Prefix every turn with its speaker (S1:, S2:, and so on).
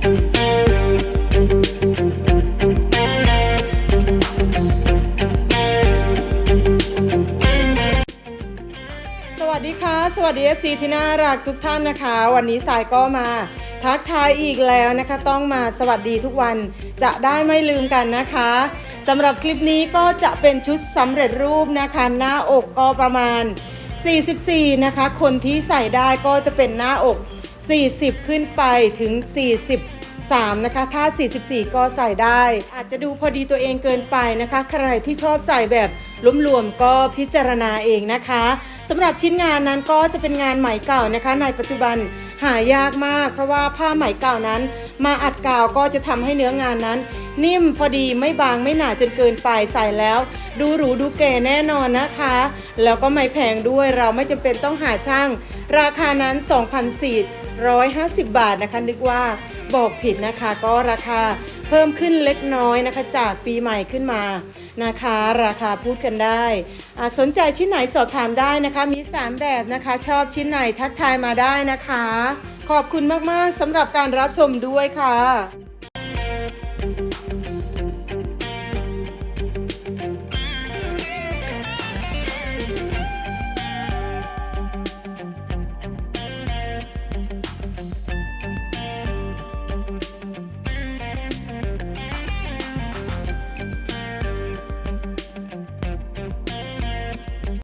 S1: สวัสดีค่ะ สวัสดี FC ที่น่ารักทุกท่านนะคะ วันนี้สายก็มาทักทายอีกแล้วนะคะ ต้องมาสวัสดีทุกวันจะได้ไม่ลืมกันนะคะสำหรับคลิปนี้ก็จะเป็นชุดสำเร็จรูปนะคะ หน้าอกก็ประมาณ 44 นะคะ คนที่ใส่ได้ก็จะเป็นหน้าอก 40 ขึ้นไปถึง 43 นะคะ ถ้า 44 ก็ใส่ได้ อาจจะดูพอดีตัวเองเกินไปนะคะ ใครที่ชอบใส่แบบรวมๆก็พิจารณาเองนะคะสำหรับชิ้นงานนั้นก็จะเป็นงานไหมเก่านะคะ ในปัจจุบันหายากมาก เพราะว่าผ้าไหมเก่านั้น มาอัดกาวก็จะทำให้เนื้องานนั้น นิ่มพอดีไม่บางไม่หนาจนเกินไปใส่แล้ว ดูหรูดูเก๋แน่นอนนะคะ แล้วก็ไม่แพงด้วยเราไม่จำเป็นต้องหาช่าง ราคานั้น150 บาทนะคะ นึกว่าบอกผิดนะคะก็ราคาเพิ่มขึ้นเล็กน้อยนะคะ จากปีใหม่ขึ้นมานะคะ ราคาพูดกันได้สนใจชิ้นไหนสอบถามได้นะคะ มี 3 แบบนะคะ ชอบชิ้นไหนทักทายมาได้นะคะ ขอบคุณมากๆสำหรับการรับชมด้วยค่ะ